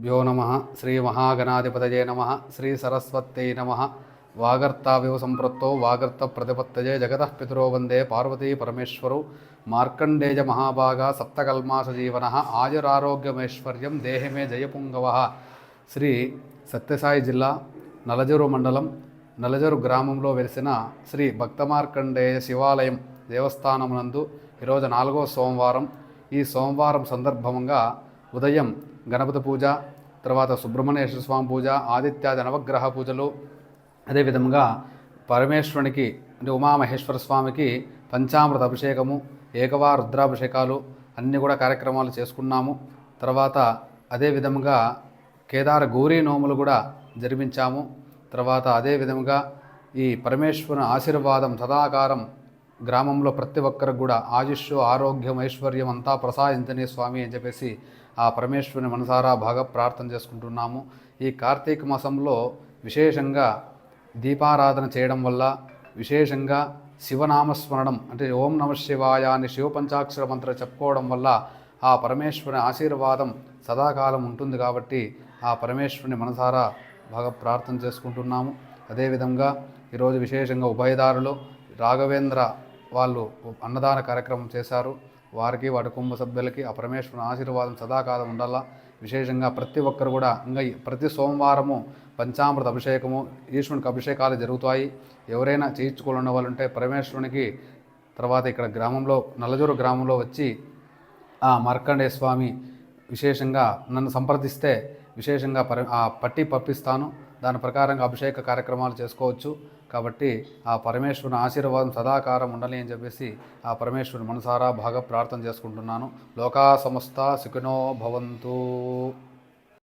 గురుభ్యో నమ. శ్రీ మహాగణాధిపతయే నమ. శ్రీ సరస్వత్యై నమ. వాగర్తావివ సంపృత్తో వాగర్త ప్రతిపత్తయే జగతః పితరో వందే పార్వతీ పరమేశ్వరు. మార్కండేయ మహాభాగ సప్తకల్మాసజీవన ఆయురారోగ్యమైశ్వర్యం దేహమే జయపుంగవ. శ్రీ సత్యసాయి జిల్లా నలజరు మండలం నలజరు గ్రామంలో వెలిసిన శ్రీ భక్తమార్కండేయ శివాలయం దేవస్థానమునందు ఈరోజు నాలుగో సోమవారం. ఈ సోమవారం సందర్భంగా ఉదయం గణపతి పూజ తర్వాత సుబ్రహ్మణ్యేశ్వర స్వామి పూజ ఆదిత్యాది నవగ్రహ పూజలు. అదేవిధంగా పరమేశ్వరునికి అంటే ఉమామహేశ్వర స్వామికి పంచామృత అభిషేకము ఏకవా రుద్రాభిషేకాలు అన్నీ కూడా కార్యక్రమాలు చేసుకున్నాము. తర్వాత అదేవిధంగా కేదార గౌరీ నోములు కూడా జరిపించాము. తర్వాత అదే విధముగా ఈ పరమేశ్వరుని ఆశీర్వాదం సదాకారం గ్రామంలో ప్రతి ఒక్కరికి కూడా ఆయుష్ ఆరోగ్యం ఐశ్వర్యం అంతా ప్రసాదించని స్వామి అని చెప్పేసి ఆ పరమేశ్వరుని మనసారా బాగా ప్రార్థన చేసుకుంటున్నాము. ఈ కార్తీక మాసంలో విశేషంగా దీపారాధన చేయడం వల్ల విశేషంగా శివనామస్మరణం అంటే ఓం నమ శివాయ అని శివ పంచాక్షర మంత్రం చెప్పుకోవడం వల్ల ఆ పరమేశ్వరుని ఆశీర్వాదం సదాకాలం ఉంటుంది కాబట్టి ఆ పరమేశ్వరుని మనసారా బాగా ప్రార్థన చేసుకుంటున్నాము. అదేవిధంగా ఈరోజు విశేషంగా ఉభయదారులు రాఘవేంద్ర వాళ్ళు అన్నదాన కార్యక్రమం చేశారు. వారికి వాటి కుటుంబ సభ్యులకి ఆ పరమేశ్వరుని ఆశీర్వాదం సదాకాలం ఉండాలా. విశేషంగా ప్రతి ఒక్కరు కూడా ఇంకా ప్రతి సోమవారము పంచామృత అభిషేకము ఈశ్వరునికి అభిషేకాలు జరుగుతాయి. ఎవరైనా చేయించుకోవాలన్న వాళ్ళు ఉంటే పరమేశ్వరునికి తర్వాత ఇక్కడ గ్రామంలో నల్లజూరు గ్రామంలో వచ్చి ఆ మార్కండేయ స్వామి విశేషంగా నన్ను సంప్రదిస్తే విశేషంగా పరి ఆ పట్టి పంపిస్తాను. దాని ప్రకారంగా అభిషేక కార్యక్రమాలు చేసుకోవచ్చు. కాబట్టి ఆ పరమేశ్వరుని ఆశీర్వాదం సదాకారం ఉండాలి అని చెప్పేసి ఆ పరమేశ్వరుని మనసారా బాగా ప్రార్థన చేసుకుంటున్నాను. లోకా సంస్థ సుఖినో భవంతు.